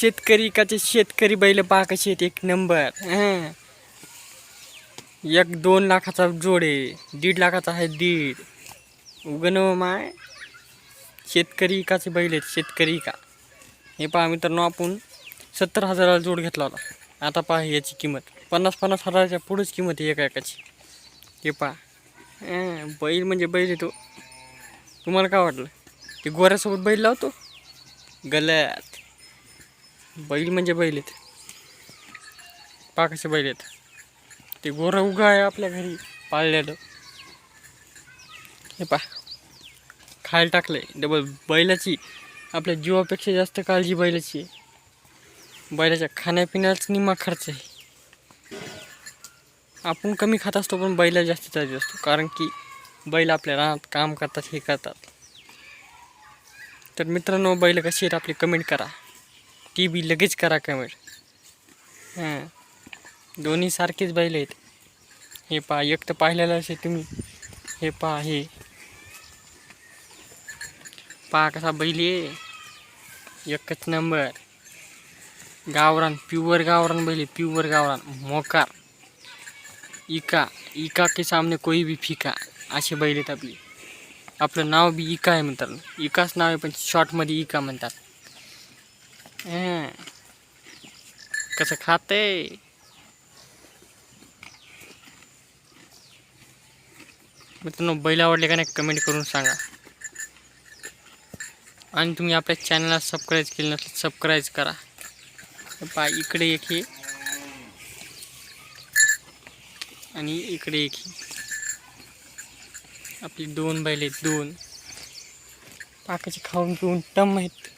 शेतकरी काचे शेतकरी बैल पहा कशी आहेत? एक नंबर. हं. एक दोन लाखाचा जोड आहे. दीड लाखाचा आहे दीड. उगन माय शेतकरी काचे बैल आहेत शेतकरी का? हे पहा मित्रांनो आपण सत्तर हजाराला जोड घेतला होता. आता पहा याची किंमत. पन्नास पन्नास हजाराच्या पुढेच किंमत आहे एका एकाची हे पहा. हं, बैल म्हणजे बैल आहे तो. तुम्हाला काय वाटलं? ते गोऱ्यासोबत बैल लावतो? गलत. बैल म्हणजे बैल आहेत. पाकाचे बैल आहेत. ते गोरं उगा आहे आपल्या घरी पाळलेलं. हे पहा खायला टाकलंय. डबल बैलाची आपल्या जीवापेक्षा जास्त काळजी बैलाची आहे. बैलाच्या खाण्यापिण्याच निम्मा खर्च आहे. आपण कमी खात असतो पण बैला जास्त चालू असतो. कारण की बैल आपल्या रानात काम करतात हे करतात. तर मित्रांनो बैल कशी आहेत आपली कमेंट करा. ती बी लगेच करा कमेंट हां. दोन्ही सारखेच बैल आहेत. हे पहा एक तर पाहिलेलं असे तुम्ही. हे पहा हे. पहा कसा बैल आहे. एकच नंबर. गावरान प्युअर गावरान बैल आहे प्युअर गावरान. मोकार. इका. इका के सामने कोई भी फिका. असे बैल आहेत आपली. आपलं नाव बी इका आहे म्हणतात. इकाच नाव आहे पण शॉर्टमध्ये इका म्हणतात. Eh. कसं खाते मित्रांनो बैल आवडले का नाही कमेंट करून सांगा. आणि तुम्ही आपल्या चॅनलला सबस्क्राईब केलं नसेल सबस्क्राईब करा. पा इकडे एक हे. आणि इकडे एक ही. आपली दोन बैल आहेत दोन. पाकाचे खाऊन पिऊन टम आहेत.